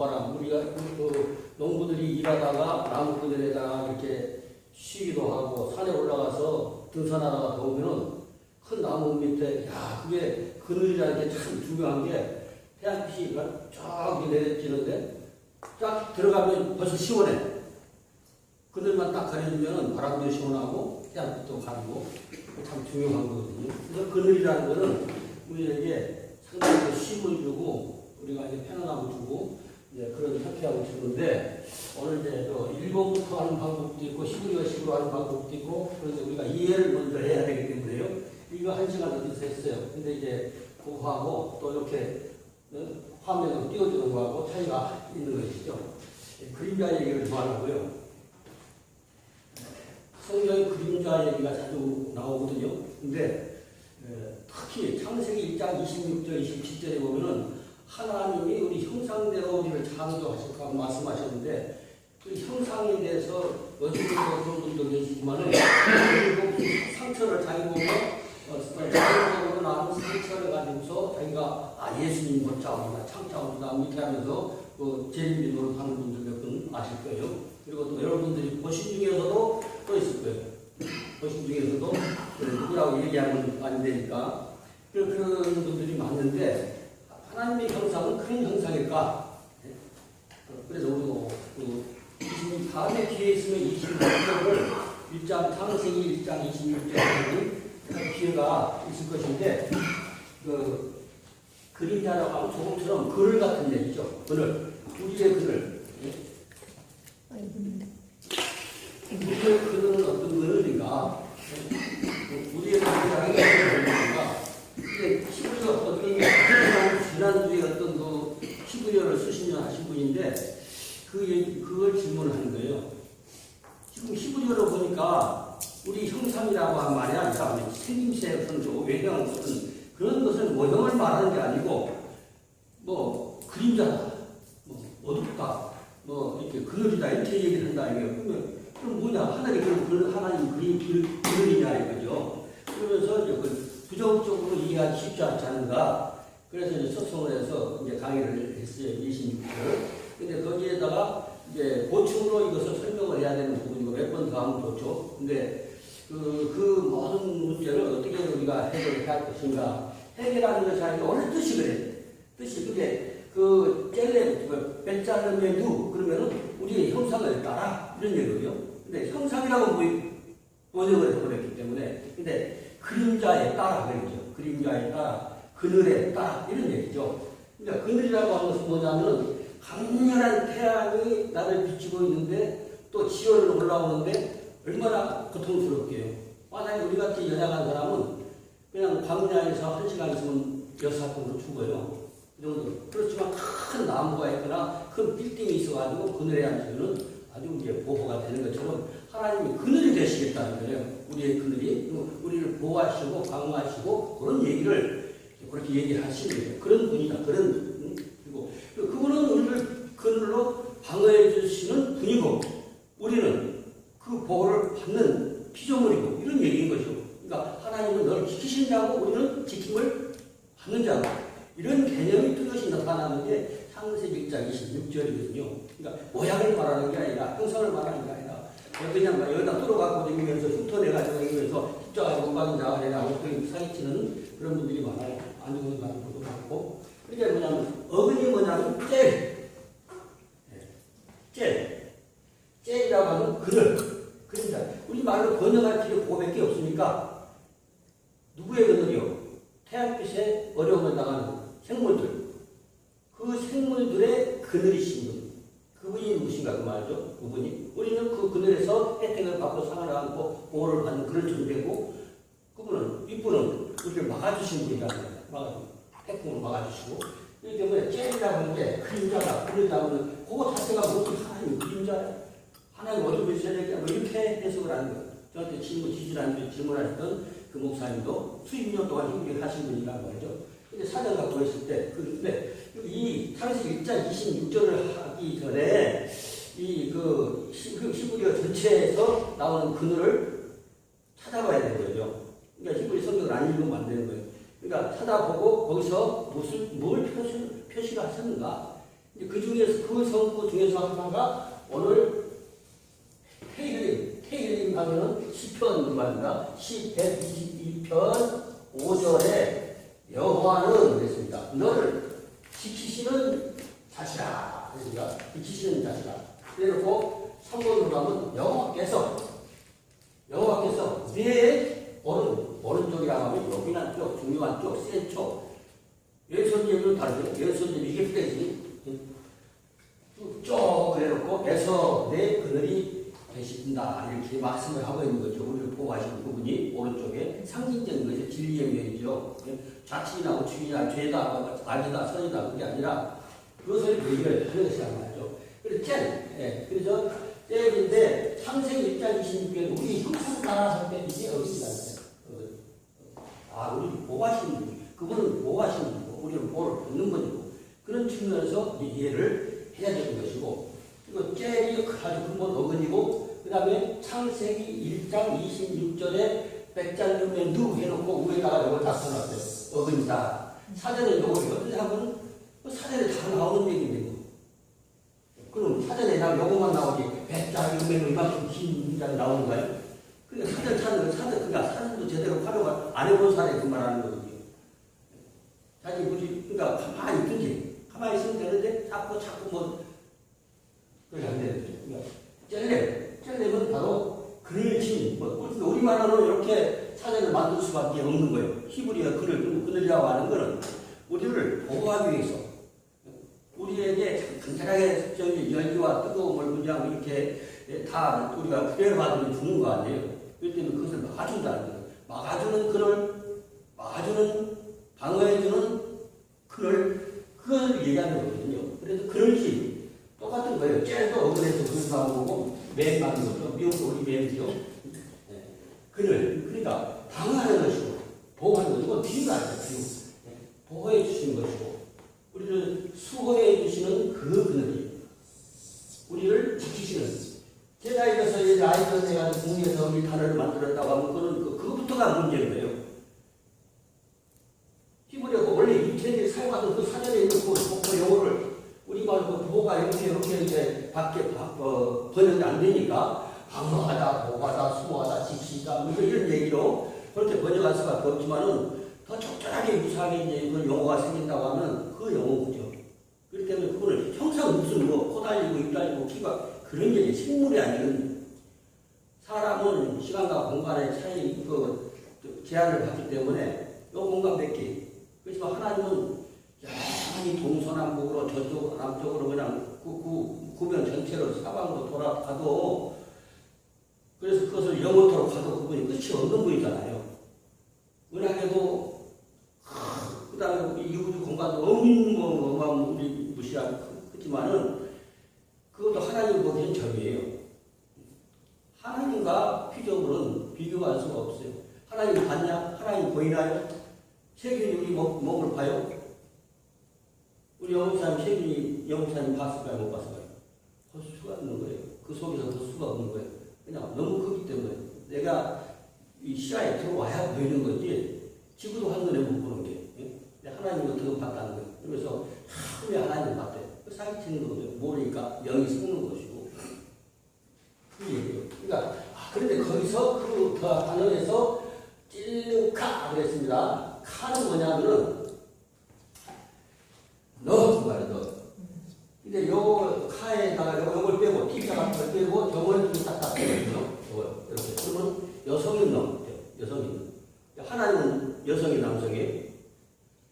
봄바람 우리가 그 농부들이 일하다가 나무 그늘에다가 이렇게 쉬기도 하고 산에 올라가서 등산하다가 더우면은 큰 나무 밑에 야 그게 그늘이라는 게 참 중요한 게 태양빛이 쫙 내려지는데 딱 들어가면 벌써 시원해. 그늘만 딱 가려주면 바람도 시원하고 태양빛도 가리고 참 중요한 거거든요. 그래서 그늘이라는 거는 우리에게 상당히 쉼을 주고 우리가 이제 편안함을 주고 이제 그런 상쾌함을 주는데 오늘 이제 또 일본부터 하는 방법도 있고 시부리어식으로 하는 방법도 있고 그래서 우리가 이해를 먼저 해야 되기 때문에요. 이거 한 시간 어디서 했어요. 근데 이제 그거하고 또 이렇게 어, 화면을 띄워주는 거하고 차이가 있는 것이죠. 예, 그림자 얘기를 좀 하려고요. 성경의 그림자 얘기가 자주 나오거든요. 근데 에, 특히 창세기 1장 26절, 27절에 보면은 하나님이 우리 형상대로 우리를 창조하셨다고 말씀하셨는데 그 형상에 대해서 어디서 그런 분도 계시지만은 상처를 자기 보고 어, 자기적으로 나는 상처를 가지고서 자기가 아 예수님 못 잡으나 창자오다 이렇게 하면서 그 재림비 노릇하는 분들 몇 분 아실 거예요. 그리고 또 여러분들이 보신 중에서도 또 있을 거예요. 보신 중에서도 그 누구라고 얘기하면 안 되니까 그- 그런 분들이 많은데 하나님의 형상은 큰 형상일까? 네? 그래서 우리도 그 20, 다음에 기회 있으면 26절을 1장 창세기 1장 26절에 기회가 있을 것인데 그 그림자라고 하면 조금처럼 그늘 같은 얘기죠. 그늘. 우리의 그늘. 예? 우리의 그늘은 어떤 그늘인가? 예? 우리의 그늘이라는 게 어떤 그늘인가? 근데 시부리가 어떤 지난주에 어떤 그 시부리어를 수십 년 하신 분인데 그 얘기, 그걸 질문하는 거예요. 지금 히브리어로 보니까 우리 형상이라고 하는 말이 아니라 우리 생김새 선조, 외형 같은 그런 것은 모형을 말하는 게 아니고 뭐 그림자다, 뭐 어둡다, 뭐 이렇게 그늘이다 이렇게 얘기를 한다 이거예요. 그러면 그럼 뭐냐 하나님 그런 그 하나님 그림 그- 그늘이냐 이거죠. 그러면서 이제 그 부정적으로 이해하기 쉽지 않지 않은가. 그래서 이제 소송을 해서 이제 강의를 했어요 26절. 근데 거기에다가 이제 보충으로 이것을 설명을 해야 되는 부분이고 몇 번 더 하면 좋죠. 근데 그, 그 모든 문제를 어떻게 우리가 해결해야 할 것인가. 해결하는 것이 아니라 원래 뜻이 그래. 뜻이 그게 그 젤레, 그 벤자르메두 그러면은 우리의 형상을 따라 이런 얘기거든요. 근데 형상이라고 뭐 번역을 해버렸기 때문에 근데 그림자에 따라 그러죠. 그림자에 따라 그늘에 따라 이런 얘기죠. 그러니까 그늘이라고 하는 것은 뭐냐면 강렬한 태양이 나를 비추고 있는데 또 지열을 올라오는데 얼마나 고통스럽게요. 만약에 우리 같이 연약한 사람은 그냥 광야에서 한 시간 있으면 여사통으로 죽어요. 그 정도. 그렇지만 큰 나무가 있거나 큰 빌딩이 있어가지고 그늘에 앉으면 아주 이제 보호가 되는 것처럼 하나님이 그늘이 되시겠다는 거예요. 우리의 그늘이 우리를 보호하시고 강화하시고 그런 얘기를 그렇게 얘기를 하시는 거예요. 그런 분이다. 그런 분. 그리고 그분은 우리를 그늘로 방어해 주시는 분이고 우리는 그 보호를 받는 피조물이고 이런 얘기인 거죠. 그러니까 하나님은 너를 지키신다고 우리는 지킴을 받는 자고 이런 개념이 뚜렷이 나타나는 게 창세기 1장 26절이거든요. 그러니까 모양을 말하는 게 아니라 형상을 말하는 게 아니라 그냥 여기다 뚫어갖고 다니면서 흉터내가지고 다니면서 십자가 공방이 나가려고 사기치는 그런 분들이 많아요. 안 좋은 사람들도 많고 그게 뭐냐면 어근이 뭐냐면 젤 젤. 젤이라고 하면 그늘. 그림자. 우리 말로 번역할 필요 그거밖에 없으니까 누구의 그늘이요? 태양빛에 어려움을 당하는 생물들. 그 생물들의 그늘이신 분. 그분이 누구신가 그 말이죠. 그분이. 우리는 그 그늘에서 혜택을 받고 상을 안고 보호를 받는 그런 존재고 그분은 윗분은 우리를 막아주신 분이라는. 막아주고 태풍을 막아주시고 그렇기 때문에 젤이라고 하는 게 그림자다. 그림자고 하는 그거 자체가 무슨 하나님 그림자야. 하나님 어둠을 세력이야. 뭐 이렇게 해석을 하는 거예요. 저한테 질문, 지지란 질문하셨던 그 목사님도 수십 년 동안 힘들게 하신 분이란 말이죠. 근데 사전 갖고 있을 때, 그, 근데 이 창세기 1장 26절을 하기 전에 이그 히브리어 전체에서 나오는 그늘을 찾아봐야 되는 거죠. 그러니까 히브리 성경을 안 읽으면 안 되는 거예요. 그러니까 찾아보고 거기서 무슨 뭘 표시, 표시를 하셨는가 그 중에서 그 성구 중에서 하나가 오늘 테일링 테일링 하면은 시편 말입니다. 시 122편 5절에 여호와는 그랬습니다. 너를 지키시는 자시라 그랬습니다. 지키시는 자시라. 그래놓고 3번으로 가면 여호와께서 여호와께서 내 오른 오른쪽이라 하면 여기난 쪽 중요한 쪽 센 쪽. 예선제는 다르죠. 예선제 이게 빼지. 쭉 그래놓고 에서 내 그늘이 되신다 이렇게 말씀을 하고 있는 거죠. 우리를 보호하시는 부분이 오른쪽에 상징적인 것이 진리의 면이죠. 좌측이나 우측이나 죄다 아니다 선이다 그게 아니라 그것을 얘기를 하는 것이 말이죠. 그래서 젤, 예, 그래서 젤인데 창세기 1장 26절에 우리 형상 따라서 때 이게 어디다 아, 우리 보호하시는 분, 그분은 보호하시는 분이고, 우리는 보호를 받는 분이고, 그런 측면에서 이해를 해야 되는 것이고, 그리고 젤이 아주 근본 어근이고, 그 다음에 창세기 1장 26절에 백장름에 누 해놓고 위에다가 이걸 다 써놨어요. 어근이다. 사전에 이걸 어떤 사람은 사전에 다 나오는 얘기인데. 그럼 사전에 나 요것만 나오지, 백장름에 이만큼 긴 문장이 나오는 거예요? 그러니까 사전 찾는 거 사전 그러니까 사전도 제대로 활용을 안 해본 사람이 그 말하는 거거든요. 자기 굳이 그러니까 가만히 있든지 가만히 있으면 되는데 자꾸 자꾸 뭐 그게 안 되는 거죠. 그러니까 젤렘 젤렘은 바로 글을 친 뭐, 우리말로는 이렇게 사전을 만들 수밖에 없는 거예요. 히브리어 글을 그늘이라고 하는 거는 우리를 보호하기 위해서 우리에게 간단하게 저기 열기와 뜨거움을 그냥 이렇게 다 우리가 구애를 받으면 죽는 거 아니에요. 그럴 때는 그것을 막아준다는 거예요. 막아주는 그를, 막아주는, 방어해주는 그를, 그걸 얘기하는 거거든요. 그래서 그럴지 똑같은 거예요. 쟤도 그래서 나온 거고, 맨 맞는 거죠. 미국 우리 맨이죠. 네. 그를, 그러니까 방어하는 것이고, 보호하는 것이고, 이건 비유가 아니에요. 비유. 네. 보호해 주시는 것이고, 우리를 수호해 주시는 그 그늘이, 우리를 지키시는 제가 이것을 이제 아이들 내가 국내에서 우리 단어를 만들었다고 하면 그는 그, 그것부터가 문제인 거예요. 히브리어가 원래 이태리 사용하던 그 사전에 있는 그, 그, 그 용어를 우리가 그 보호가 이렇게 이렇게 이제 밖에 바, 어, 번역이 안 되니까 방어하다, 보호하다, 수호하다, 지키다 뭐 이런 얘기로 그렇게 번역할 수밖에 없지만은 더 적절하게 유사하게 이제 이런 용어가 생긴다고 하면 그 용어죠. 그렇기 때문에 그거를 형상 무슨 뭐 코 달리고 입 달리고 키가 그런 게 식물이 아니거든요. 사람은 시간과 공간의 차이, 그, 제한을 받기 때문에 요 공간 몇 개. 그렇지만 하나님은 여전히 동서남북으로 저쪽, 남쪽으로 그냥 구, 구, 구변 전체로 사방으로 돌아가도 그래서 그것을 영원토록 가도 그분이 끝이 없는 분이잖아요. 은하계도 그 다음에 이 우주 공간도 어마어마한 무시하지만은 그것도 하나님 보기엔 점이에요. 하나님과 피조물은 비교할 수가 없어요. 하나님 봤냐? 하나님 보이나요? 세균이 우리 몸, 몸을 봐요? 우리 영업사님, 세균이 영업사님 봤을까요? 못 봤을까요? 볼 수가 없는 거예요. 그 속에서 볼 수가 없는 거예요. 그냥 너무 크기 때문에 내가 이 시야에 들어와야 보이는 거지 지구도 한눈에 못 보는 게 예? 하나님을 더 봤다는 거예요. 그래서 왜 하나님 봤대? 사기치는 거죠. 모르니까 영이 것이고. 그 얘기예요. 그러니까, 아, 그런데 거기서 그, 그 단어에서 찔르 카 그랬습니다. 카는 뭐냐면은, 너, 그 말이야, 너. 근데 요 카에다가 요, 요걸 빼고, 티자 같은 걸 빼고, 저걸 좀 딱딱 빼거든요. 요걸, 이렇게. 그러면 여성인 놈, 여성인 놈. 하나님은 여성이 남성이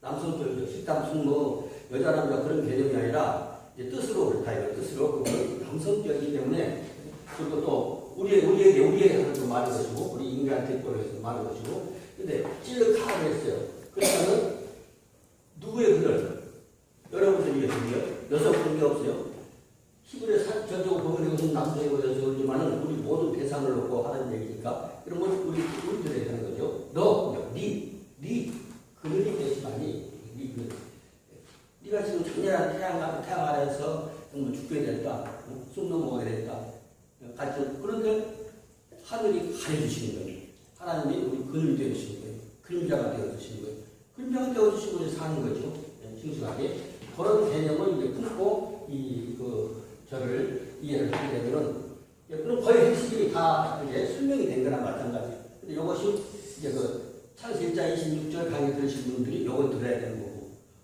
남성적이죠. 식당 숙모, 여자 남자 그런 개념이 아니라 이제 뜻으로 그렇다 이거 뜻으로 그건 남성적이기 때문에 그리고 또 우리 우리에게 우리에게 하는 좀 것이고 우리 인간한테 많은 것이고 근데 찔르카를 했어요. 그러면은 누구의 글을 여러분들이. 여성 그런 게 없어요. 히브리 사 전적으로 보면 이것은 남성이고 여성이지만은 우리 모든 대상을 놓고 하는 얘기니까 그런 건 우리 우리들에게 하는 거죠. 너, 니, 니 그늘이 되지만이 니 그. 네가 지금 장렬한 태양, 태양 아래에서 정말 죽게 됐다. 숨 넘어가게 됐다. 같이 그런데 하늘이 가려주시는 거예요. 하나님이 우리 그늘이 되어주시는 거예요. 그림자가 되어주시는 거예요. 그림자가 되어주시고 이제 사는 거죠. 싱싱하게. 그런 개념을 이제 품고 이 그 저를 이해를 하게 되면은 예, 그럼 거의 핵심이 다 이제 설명이 된 거나 마찬가지. 근데 이것이 이제 그 창세자 26절 강의 들으신 분들이 요거 들어야 되는 거고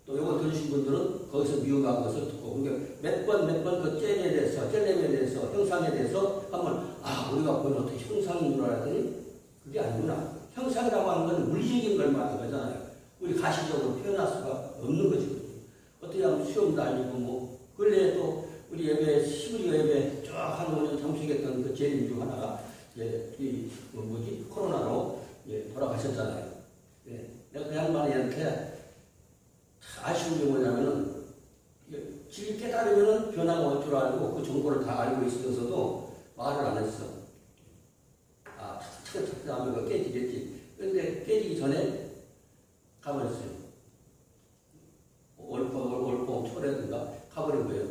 또 요거 들으신 분들은 거기서 미워간 것을 듣고 그러니까 몇 번 몇 번그 젤에 대해서 젤렘에 대해서 형상에 대해서 한번 아 우리가 보는 어떤 형상인 줄 알았더니 그게 아니구나. 형상이라고 하는 건 물리적인 걸 말하는 거잖아요. 우리 가시적으로 표현할 수가 없는 거지. 어떻게 하면 수염도 아니고 뭐 근래에 또 우리 예배 시부리 예배 쫙한 오년 참석했던 그 재림 중 하나가 이제 이뭐 뭐지 코로나로 예, 돌아가셨잖아요. 예, 내가 그 양반이한테 아쉬운 게 뭐냐면은 길 깨달으면은 변화가 올 줄 알고 그 정보를 다 알고 있으면서도 말을 안 했어. 아, 차근차근 하면 그 깨지겠지. 근데 깨지기 전에 가버렸어요. 월포, 월포, 초래든가 가버린 거예요.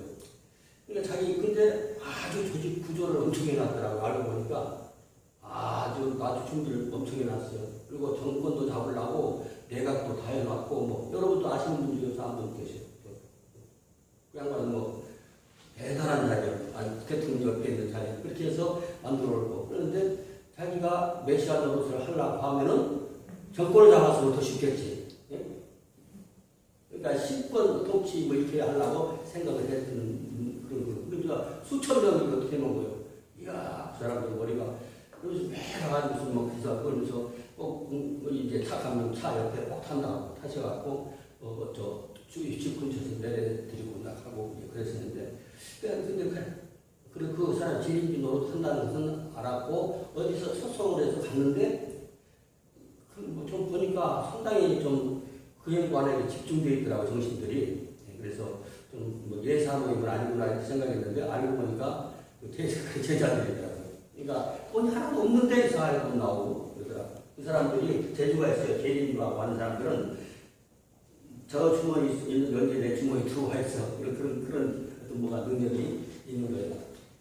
그러니까 자기 근데 아주 조직 구조를 엄청 해놨더라고 알고 보니까 아주 아주 준비를 엄청 해놨어요. 그리고 정권도 잡으려고 내각도 다 해놨고 뭐 여러분도 아시는 분 중에서 한분 계세요. 그 양반은 뭐 대단한 자리예요. 아니, 대통령 옆에 있는 자리. 그렇게 해서 만들어 놓고 그런데 자기가 메시아 노릇을 하려고 하면은 정권을 쉽겠지. 예? 그러니까 신권 통치 뭐 이렇게 하려고 생각을 했던 그런 거. 그러니까 수천 명이 어떻게 놓은 거예요. 이야, 저 사람들 머리가 그래서 매일 무슨 뭐 기사 그러면서 꼭 이제 차 가면 차 옆에 꼭 탄다고 타셔갖고 어 저 집 근처에서 내려드리고 나가고 그랬었는데 그냥 근데 그 그리고 그 사람 재림비 노릇 한다는 것은 알았고 어디서 소송을 해서 갔는데 좀 보니까 상당히 좀 그에 관해 집중되어 있더라고 정신들이 예, 그래서 좀뭐 예사 모임은 아니구나 이렇게 생각했는데 알고 보니까 그 제- 그 제자들이더라고요. 그러니까 돈이 하나도 없는 데서 알고 나오고 그러더라고요. 그 사람들이 재주가 있어요. 재림이라고 하는 사람들은 저 주머니 있는 연재 내 주머니 들어와 있어. 그런 그런 어떤 뭐가 능력이 있는 거예요.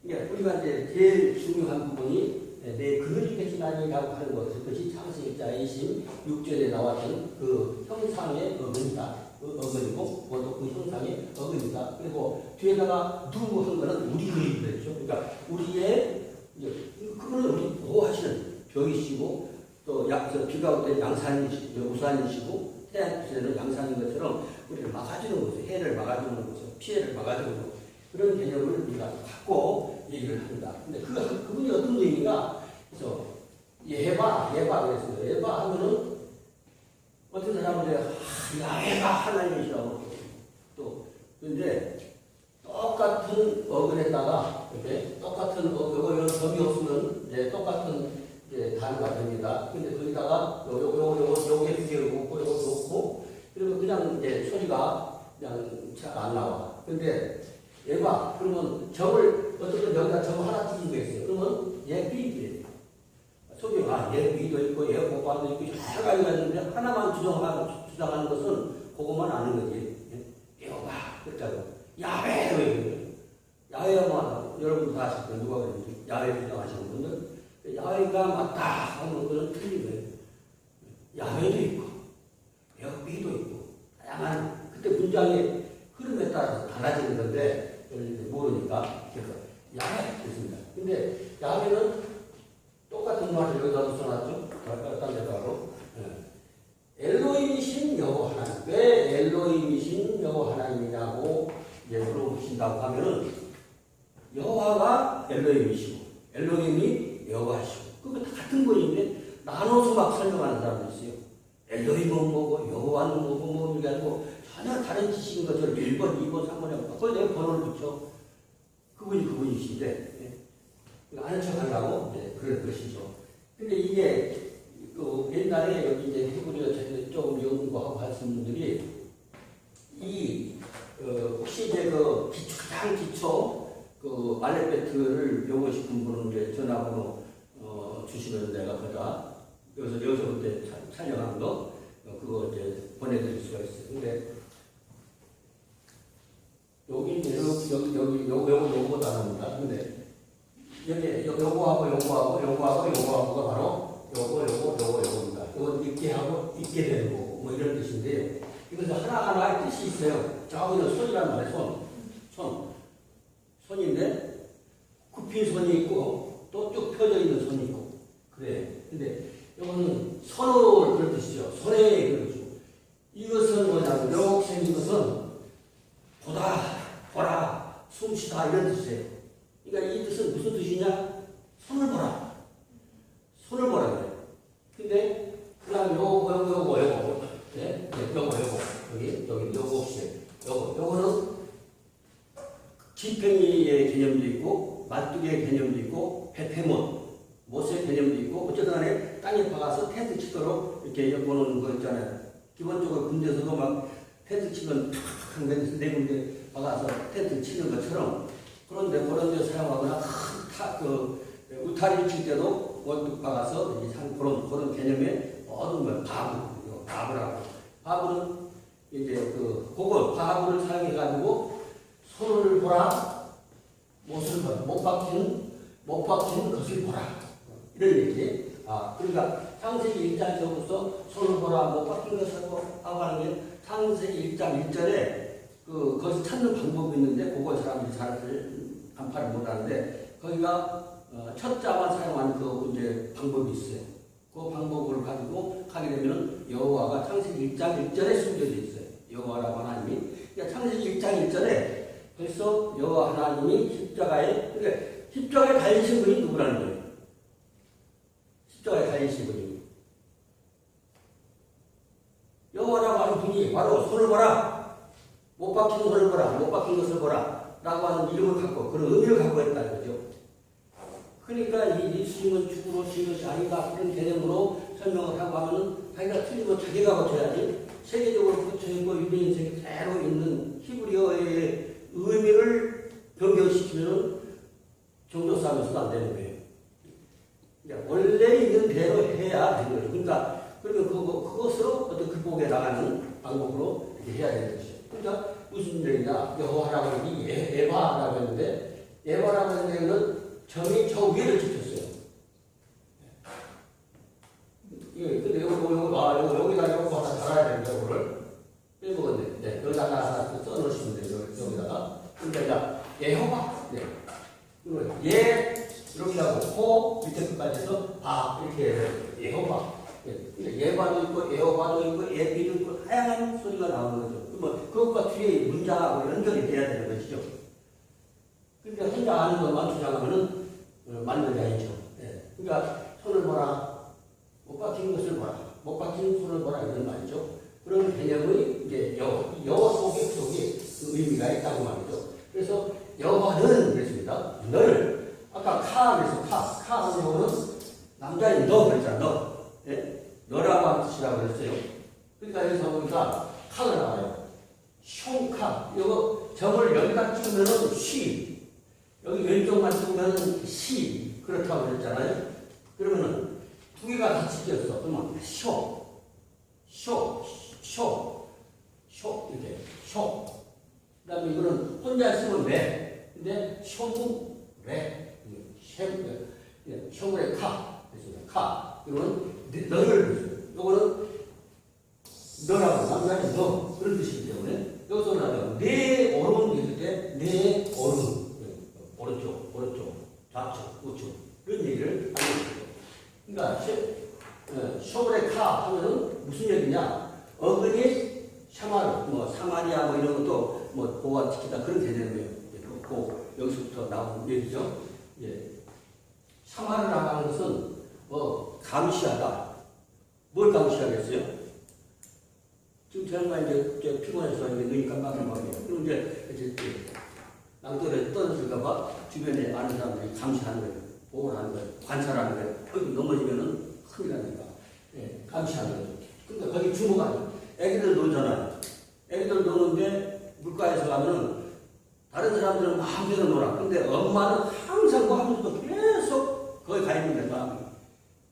그러니까 우리가 이제 제일 중요한 부분이 내 그릇이 대신하니라고 하는 것. 그것이 창세기자 26절에 나왔던 그 형상의 어근이다. 그 어근이고, 그것도 그 형상의 어근이다. 그리고 뒤에다가 누구 한 거는 우리 그릇이 됐죠. 그러니까 우리의, 그거는 우리 보호하시는 벽이시고, 또 약, 저 비가 올때 양산이시고, 우산이시고, 태양빛에는 양산인 것처럼 우리를 막아주는 거죠. 해를 막아주는 거죠. 피해를 막아주는 거죠. 그런 개념을 우리가 갖고 얘기를 합니다. 근데 그, 그분이 어떤 의미가, 그래서 예바, 예바 그랬어요. 예바 하면은 어떤 사람은 아, 야외가 하나님이시라고 또, 근데 똑같은 어근에다가 이렇게 똑같은 어, 요 점이 없으면 이제 똑같은 이제 단어가 됩니다. 근데 거기다가 요, 요, 요, 요, 요게 두개 놓고 요거 놓고 그리고 그냥 이제 소리가 그냥 잘 안 나와. 근데 얘가 그러면 점을 어쨌든 여기다 점 하나 찍은 거 있어요. 그러면 얘 B인데. 속에 아얘 B도 있고 얘 고관도 있고 여러 가지가 있는데 하나만 주장하는 주장하는 것은 그것만 아는 거지. 얘가 그렇다고 야외 야외만 여러분 다 아실 거예요. 누가 그랬지? 야외 주장하시는 분들 야외가 맞다 하는 것은 틀린 거예요. 야외도 있고 B도 있고 다양한 그때 문장의 흐름에 따라서 달라지는 건데 저는 이제 모르니까 그래서 야외 있습니다. 근데 야외는 똑같은 말을 여기다 써놨죠. 딴 데다로 엘로힘이신 여호 하나님. 왜 엘로힘이신 여호 하나님이냐고 이제 물어보신다고 하면은 여호와가 엘로힘이시고 엘로힘이 여호와시고 그거 다 같은 분인데 나눠서 막 설명하는 사람도 있어요. 엘로힘은 뭐고 여호와는 뭐고 뭐 이게 아니고 전혀 다른 지식인 것처럼 1번, 2번, 3번에 거기 내가 번호를 붙여. 그분이 그분이신데 예. 아는 척 하려고 예, 그런 것이죠. 근데 이게 그 옛날에 여기 이제 히브리어 조금 연구하고 하신 분들이 이 어, 혹시 이제 그 기초, 가장 기초 그 알레베트를 배우고 싶은 분은 이제 전화번호 어, 주시면 내가 그다 여기서 여기서 그때 차- 촬영한 거 어, 그거 이제 보내드릴 수가 있어요. 근데 여기 이제 여기 여기 요거 요거 합니다. 근데 여기 요- 요거하고 요거하고 요거하고 요거하고가 바로 요거 요거 요거 요거입니다. 요거 있게 하고 있게 되는 거고 뭐 이런 뜻인데요. 이것은 하나하나의 뜻이 있어요. 저기는 손이란 말이에요. 손. 손. 선인데 굽힌 선이 있고 또 쭉 펴져 있는 선이 있고 그래. 근데 이거는 선을 그런 뜻이죠. 선의 그런 뜻이고 이것은 뭐냐면 이렇게 생긴 것은 보다 보라 숨 쉬다 이런 뜻이에요. 그러니까 이 뜻은 무슨 뜻이냐? 손을 보라. 손을 보라 그래. 근데 그다음 요거 요거 요거 요거? 네, 네 요거 요거? 여기 여기 요거 없이 요거 요거는 지팽이의 개념도 있고 말뚝의 개념도 있고 배패못 못의 개념도 있고 어쨌든 간에 땅에 박아서 텐트 치도록 이렇게 엮어놓은 거 있잖아요. 기본적으로 군대에서도 막 텐트 치면 탁 네, 네 군데 박아서 텐트 치는 것처럼 그런데 그런 데 사용하거나 큰그 울타리를 칠 때도 원뚝 박아서 이제 한 그런 그런 개념의 어떤 걸 바브 바브라고 바브는 이제 그 그걸 바브를 사용해 가지고 손을 보라 못을 보라 못 박히는 못 박히는 것을 보라 이런 얘기. 아 그러니까 창세기 1장에서부터 손을 보라 못 박힌 것을 하고 하는 게 창세기 1장 1절에 그 그것을 찾는 방법이 있는데 그걸 사람들이 잘 간파를 못 하는데 거기가 어, 첫 자만 사용하는 그 이제 방법이 있어요. 그 방법을 가지고 하게 되면 여호와가 창세기 1장 1절에 숨겨져 있어요. 여호와라고 하나님이. 그러니까 창세기 1장 1절에 벌써 여호와 하나님이 십자가에 그러니까 십자가에 달리신 분이 누구라는 거예요? 십자가에 달리신 분이 여호와라고 하는 분이 바로 손을 보라 못 박힌 손을 보라 못 박힌 것을 보라 라고 하는 이름을 갖고 그런 의미를 갖고 있다는 거죠. 그러니까 이 예수님은 죽으러 오신 것이 아니다 그런 개념으로 설명을 하고 하면은 자기가 틀리고 자기가 고쳐야지 세계적으로 고쳐있고 유대인 세계 그대로 있는 히브리어의 의미를 변경시키면은 종교 싸움에서도 안 되는 거예요. 그러니까 원래 있는 대로 해야 되는 거예요. 그러니까 그러면 그거, 그것으로 어떤 극복해 나가는 방법으로 이렇게 해야 되는 것이죠. 그러니까 무슨 얘기냐 여호와라고 하는 이 에- 에바라고 했는데 에바라고 하는 얘기는 점이 저 위를 지켰어요. 예, 근데 요거, 요거, 요거, 아, 요거, 여기다 요거 하나 달아야 되는데, 요거를. 빼먹었네. 네, 여기다가 하나 써 넣으시면 돼요, 여기- 여기다가. 그러니까, 이제, 예호바. 네. 이거 예, 이렇게 하고, 호, 밑에 끝까지 해서, 바, 이렇게 해서, 예호바. 예, 그러니까 예바도 있고, 예호바도 있고, 예비도 있고, 다양한 소리가 나오는 거죠. 그러면 그것과 뒤에 문자하고 연결이 돼야 되는 것이죠. 그러니까 혼자 아는 것만 주장하면은 어, 맞는 게 아니죠. 예. 그러니까 손을 보라, 못 박힌 것을 보라, 못 박힌 손을 보라 이런 말이죠. 그런 개념의 이제 여, 여호 속에 속에 그 의미가 있다고 말이죠. 그래서 여호는 그랬습니다. 너를 아까 카 그래서 카, 카 하는 경우는 남자인 너 그랬잖아. 너, 예? 너라고 하는 뜻이라고 그랬어요. 그러니까 여기서 보니까 카가 나와요. 숑카 이거 점을 여기다 찍으면은 쉬 여기 왼쪽만 찍으면 시 그렇다고 그랬잖아요. 그러면은 두 개가 다 찍혔어. 그러면 쇼, 쇼, 쇼, 쇼 이렇게 쇼. 그 다음에 이거는 혼자 쓰면 레. 근데 쇼무 레, 쉔, 쇼무레 카, 그래서 카. 이거는 너를 요거는 너라고 남자는 너. 그런 뜻이기 때문에 여기서 나면 내 오른 있을 때 내 오른 오른쪽 오른쪽 좌측 우측. 이런 얘기를 하는 거죠. 그러니까 쇼브레 카 하면은 무슨 얘기냐? 어근이 샤마르 뭐 사마리아 뭐 이런 것도 뭐 보호와 지키다 그런 개념이에요. 그 여기서부터 나온 얘기죠. 예. 샤마르라고 하는 것은 뭐 감시하다. 뭘 감시하겠어요? 지금 저희가 이제 저 피곤해서 이제 눈이 깜빡깜빡해요. 그럼 이제 이제 낭떠러지 떨어질까봐 주변에 아는 사람들이 감시하는 거예요. 보호를 하는 거예요. 관찰하는 거예요. 거기 넘어지면은 큰일 나니까. 예, 감시하는 거죠. 그러니까 거기 주목하는 애기들 놀잖아요. 애기들 노는데 물가에서 가면은 다른 사람들은 마음대로 놀아. 근데 엄마는 항상 뭐 하면서도 계속 거기 가 있는 거예요. 마음이.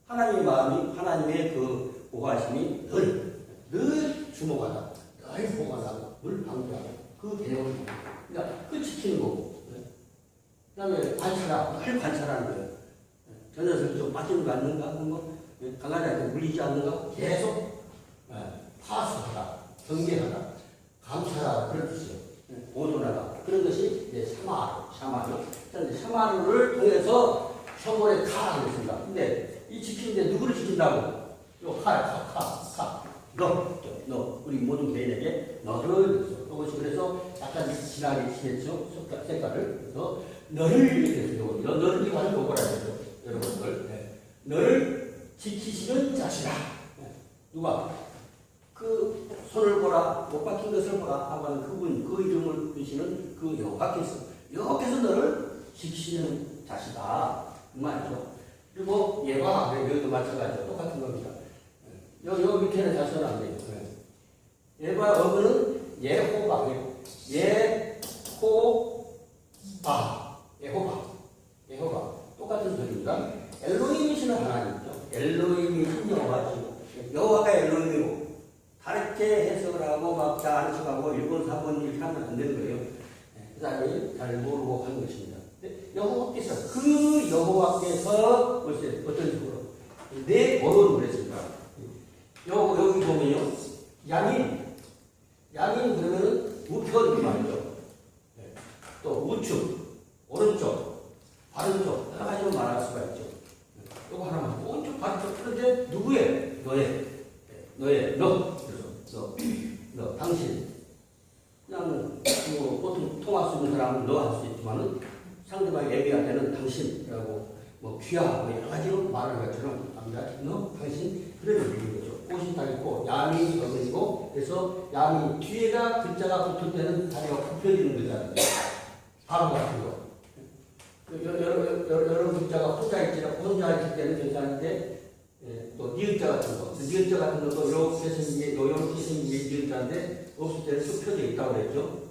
하나님의 마음이, 하나님의 그 보호하심이 늘, 늘 주목하다. 늘 보호하다. 늘 방조하다. 그 개념을 그러니까 그 지키는 거고. 그 다음에 관찰하고, 늘 관찰하는 거예요. 예, 저 녀석이 좀 빠지는 거 아닌가? 거? 예, 강아지한테 물리지 않는가? 계속 예, 파수하다, 경계하다, 감찰하다, 그런 뜻이에요. 예, 보존하다. 그런 것이 이제 샤마루, 샤마루. 자, 이제 샤마루를 통해서 성월에 카라고 했습니다. 근데 이 지키는데 누구를 지킨다고? 요 카, 카, 카, 카. 너, 너, 우리 모든 개인에게 너를. 그것이 그래서 약간 진하게. 색깔, 색깔을. 그래서 너를 이렇게 했어요. 너, 너를 이거 하는 거라죠 여러분들. 네. 너를 지키시는 자시라. 네. 누가? 그 손을 보라, 못 박힌 것을 보라 하는 그분, 그 이름을 주시는 그 여호와께서 여호와께서 너를 지키시는 자시다. 그 말이죠. 그리고 예와, 네, 여기도 마찬가지죠. 똑같은 겁니다. 여, 여 밑에는 자서는 안 돼요. 예과 어근은 예호바예요. 예호바, 예호바, 예호바. 똑같은 소리입니다. 엘로힘이시는 하나님이죠. 엘로힘이신 여호와죠. 여호와가 엘로힘 다르게 해석을 하고 막다 아는 척하고 일본 사본 이렇게 하면 안 되는 거예요. 네, 그 사람이 잘 모르고 하는 것입니다. 여호와께서 그 여호와께서 어떤 식으로 내 어른을 그랬습니다. 요, 여기 보면요. 양인. 양인 그러면은 우편 그 말이죠. 네. 또 우측, 오른쪽, 바른쪽 여러 가지로 말할 수가 있죠. 네. 요거 하나만 오른쪽, 바른쪽 그런데 누구의? 너의. 네. 너의 너. 너, 너, 당신. 그냥 뭐 보통 통화 쓰는 사람은 너 할 수 있지만은 얘기할 때는 당신이라고 뭐 귀하 뭐 여러 가지로 말하는 것처럼 합니다. 너, 당신 그런 의미인 거죠. 꽃이 다 있고 양이 어근이고 그래서 양이 뒤에가 글자가 붙을 때는 다리가 굽혀지는 거잖아요. 바로 같은 거. 그 여러, 여러, 여러, 여러 글자가 혼자 있지 혼자 있을 때는 괜찮은데 예, 또 니은자 같은 거. 니은자 같은 것도 이렇게 생긴 게 이렇게 생긴 게 니은자인데 없을 때는 쑥 펴져 있다고 그랬죠.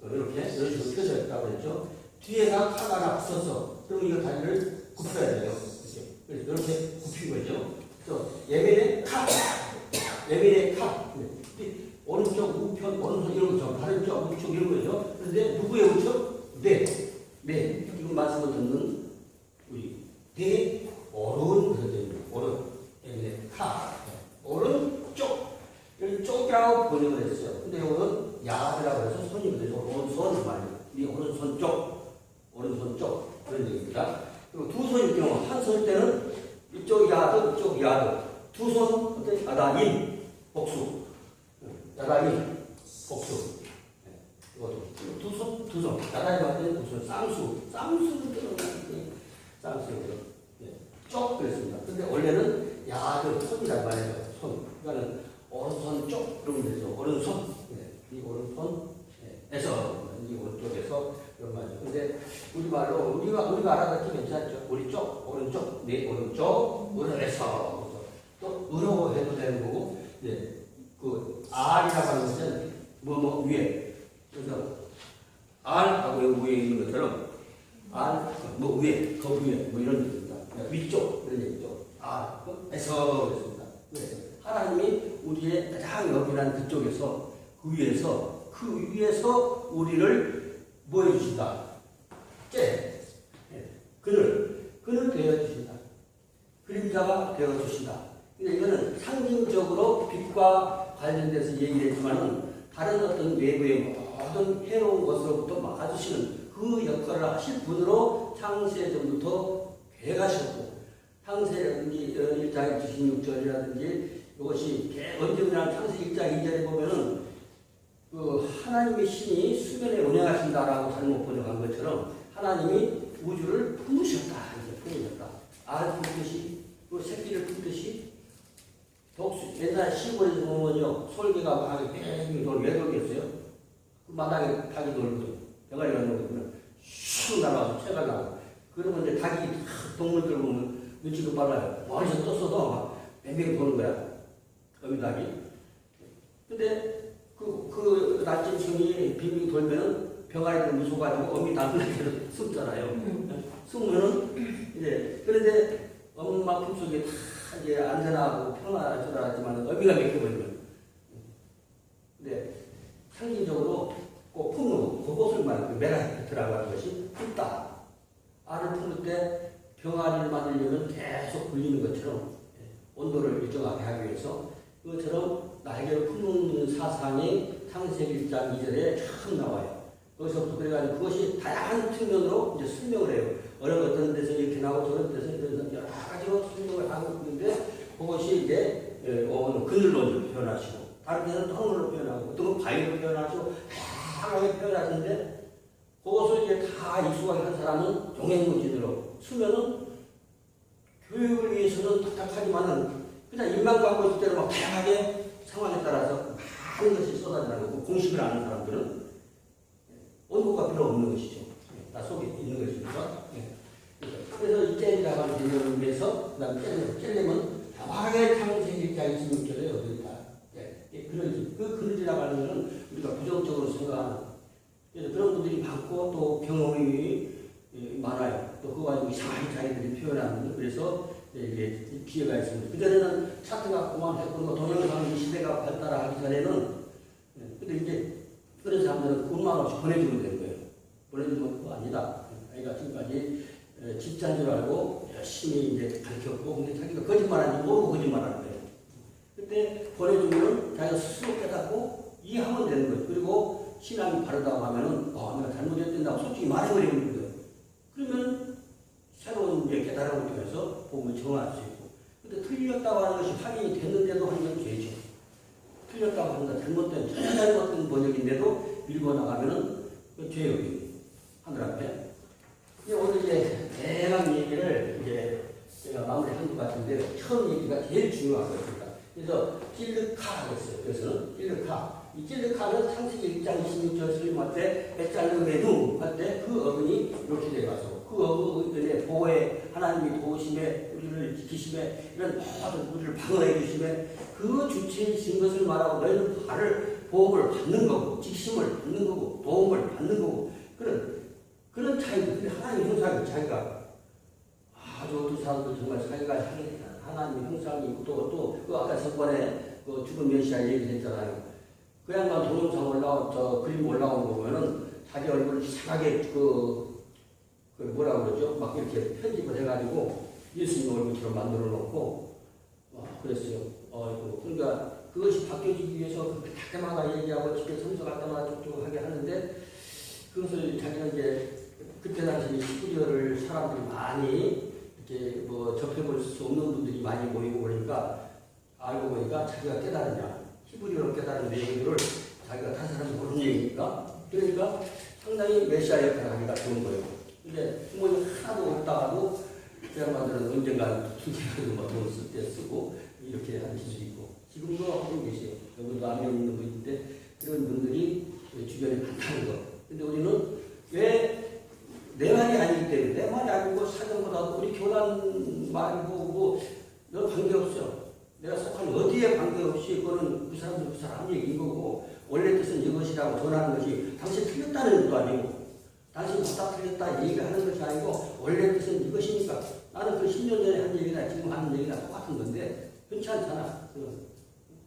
어, 이렇게 이런 식으로 펴져 있다고 그랬죠. 뒤에가 카가 하나 붙어서 그럼 이거 다리를 굽혀야 돼요. 이렇게. 그래서 이렇게 굽힌 거죠. 또 예배는 카, 예배의 카, 네. 오른쪽 우편, 오른쪽 이런 거죠. 바른쪽 우측 이런 거죠. 그런데 누구의 우측? 네, 네. 지금 말씀을 듣는 우리 대 오른 그러죠. 오른 예배 의 카, 네. 오른쪽. 여기 쪽이라고 번역을 했어요. 근데 이거는 야드라고 해서 손이 그래서 오른손 말이에요. 이 오른손 쪽, 오른손 쪽 그런 얘기입니다. 그리고 두 손일 경우 한 손일 때는 이쪽 야드, 이쪽 야드. 두 손, 어때? 야다인, 복수. 야다인, 복수. 네, 이것도. 두 손, 두 손. 야다인 맞는 두 손. 쌍수. 들어가는 쌍수. 네. 쪽 그랬습니다. 근데 원래는 야드, 손이란 말이에요. 손. 그러니까는 오른손 쪽, 그러면 되죠. 오른손. 네. 이 오른손. 에서, 이 오른쪽에서 그런 말이죠. 근데 우리말로 우리가 우리가 알아듣기 괜찮죠. 우리 쪽, 오른쪽, 네 오른쪽, 오른에서 또 으로 해도 되는 거고, 네, 그 R이라고 하는 것은 뭐뭐 위에 그래서 R하고 여기 위에 있는 것처럼 R 뭐 위에, 그 위에 뭐 이런 뜻입니다. 위쪽 그런 얘기죠. R에서 그랬습니다. 네. 하나님이 우리의 가장 여기란 그쪽에서 그 위에서 그 위에서 우리를 뭐 해주신다? 째. 예. 그늘, 그늘 되어주신다. 그림자가 되어주신다. 근데 이거는 상징적으로 빛과 관련돼서 얘기를 했지만은 다른 어떤 외부의 모든 해로운 것으로부터 막아주시는 그 역할을 하실 분으로 창세전부터 계획하셨고 창세라든지 1장 26절이라든지 이것이 언제나 창세 1장 2절에 보면은 그 하나님의 신이 수면에 운행하신다라고 잘못 번역한 것처럼 하나님이 우주를 품으셨다 이제 품으셨다. 알을 품듯이 그 새끼를 품듯이 독수 옛날 시골에서 보면요 솔개가 막 뺑뺑 돌 외돌겠어요? 그 마당에 닭이 놀거든 병아리가 놀거든 슉 날아와서 채가 나고. 그러면 이제 닭이 동물들 보면 눈치도 빨라요. 머리에서 떴어도 막 뱅뱅 도는 거야. 어미 닭이 근데 그, 그 나침승이 빙빙 돌면은 병아리들 무서워가지고 어미 나무에서 숨잖아요. 숨으면은 이제 그런데 엄마 품속에 다 이제 안전하고 평화하지만 어미가 맥혀버리면. 근데 상징적으로 꼭 품는 그것을 말하는 메라히트라고 하는 것이 품다. 알을 품을 때 병아리를 만들려면 계속 굴리는 것처럼 온도를 일정하게 하기 위해서 그것처럼 날개를 품는 사상이 창세기 1장 2절에 쫙 나와요. 거기서부터 그래가지고 그것이 다양한 측면으로 이제 설명을 해요. 어느 어떤 데서 이렇게 나오고 저런 데서 이런 여러 가지로 설명을 하고 있는데 그것이 이제 예, 어, 그늘로 표현하시고 다른 데서는 ton으로 표현하고 어떤 건 바위로 표현하시고 다양하게 표현하시는데 그것을 이제 다 익숙하게 한 사람은 동행무진으로 쓰면은 교육을 위해서는 답답하지만은 그냥 입만 갖고 있을 때는 막 다양하게 상황에 따라서 많은 것이 쏟아지는 거고 공식을 아는 사람들은 원고가 필요 없는 것이죠. 예, 다 속에 있는 것이니까. 예. 그래서 이 젤이라고 하는 개념을 위해서 그다음 젤렘, 젤렘은 다양하게 창세기까지 있으면 어디다. 예, 예, 그런 그 그늘이라고 하는 것은 우리가 부정적으로 생각하는 그래서 그런 분들이 많고 또 경험이 예, 많아요. 또 그거 가지고 이상하게 자기들이 표현하는 그래서 예, 이게 기회가 있습니다. 그전에는 차트가 그만했고 뭐 동영상 시대가 발달하기 전에는 예, 근데 이제 그런 사람들은 군만 없이 보내주면 되는 거예요. 보내주면 그거 아니다. 자기가 지금까지 에, 집자인 줄 알고 열심히 이제 가르쳤고 근데 자기가 거짓말하는지 모르고 거짓말하는 거예요. 그때 보내주면 자기가 스스로 깨닫고 이해하면 되는 거예요. 그리고 신앙이 바르다고 하면은 어, 내가 잘못했다고 솔직히 말해버리는 거예요. 그러면 새로운 이제 깨달음을 통해서 복음을 정할 수 있고 근데 틀렸다고 하는 것이 확인이 됐는데도 하는 죄죠. 틀렸다고 한다. 잘못된, 전혀 잘못된 번역인데도 밀고 나가면은 그 죄역이 하늘 앞에. 이제 오늘 이제 대강 얘기를 이제 제가 마무리한 것 같은데 처음 얘기가 제일 것입니다. 그래서 찔르카라고 했어요. 그래서 찔르카. 이 찔르카는 창세기 1장 26절 스님할 때 백잘르메누 할때 그 어근이 이렇게 돼가서 그 어근의 보호에 하나님이 도우심에 우리를 지키심에 이런 모든 우리를 방어해 주심에 그 주체이신 것을 말하고 너희는 발을 보호를 받는 거고 지심을 받는 거고 도움을 받는 거고 그런 그런 차이도 근데 하나님 형상이 자기가 아주 두 사람들 정말 자기가 하나님 형상이 있고 또또 아까 전번에 그 죽은 메시아 얘기했잖아요. 그 양반 동영상 올라온 저 그림 올라온 거 보면은 자기 얼굴을 이상하게 그, 그 뭐라 그러죠? 막 이렇게 편집을 해가지고 예수님 얼굴처럼 만들어 놓고 와, 그랬어요. 어, 그러니까 그것이 바뀌어지기 위해서 그렇게 때마다 얘기하고 집에 성서갈 때마다 쭉쭉 하게 하는데 그것을 자기는 이제 그때 당시 시구절을 사람들이 많이 이렇게 뭐 접해볼 수 없는 분들이 많이 모이고 그러니까 알고 보니까 자기가 깨달으냐 히브리어로 깨달은 내용들을 자기가 다른 사람이 모르는 얘기니까 그러니까 상당히 메시아 역할을 하기가 좋은 거예요. 근데 부모님 하나도 없다가도 그 양반들은 언젠가 투기해가지고 뭐 돈을 쓸때 쓰고 이렇게 수 있고 지금도 하고 계세요. 여기도 안면 있는 분인데 이런 분들이 주변에 많다는 거. 근데 우리는 왜 내 말이 아니기 때문에 내 말이 아니고 사정보다도 우리 교단 말이고 뭐너 관계없어. 내가 속한 어디에 관계없이 그거는 그 사람들 그 사람 얘기인 거고 원래 뜻은 이것이라고 전하는 것이 당신 틀렸다는 것도 아니고 당신 맞다 틀렸다 얘기하는 것이 아니고 원래 뜻은 이것이니까 나는 그 10년 전에 한 얘기나 지금 하는 얘기나 똑같은 건데 않잖아. 그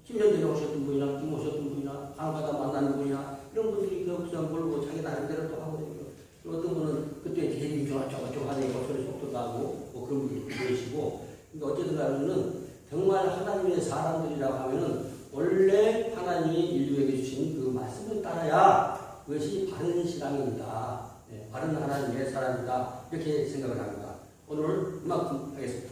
10년 전에 오셨던 분이나 지금 오셨던 분이나 간가다 만나는 분이나 이런 분들이 그 그냥 모르고 자기 나름대로 또 하고 또 어떤 분은 그때 제일 좋아져가지고 하는 목소리 속도 나고 뭐 그런 분들이 계시고 근데 어쨌든 간에는 정말 하나님의 사람들이라고 하면은 원래 하나님이 인류에게 주신 그 말씀을 따라야 그것이 바른 신앙입니다. 네, 바른 하나님의 사람이다. 이렇게 생각을 합니다. 오늘 이만큼 하겠습니다.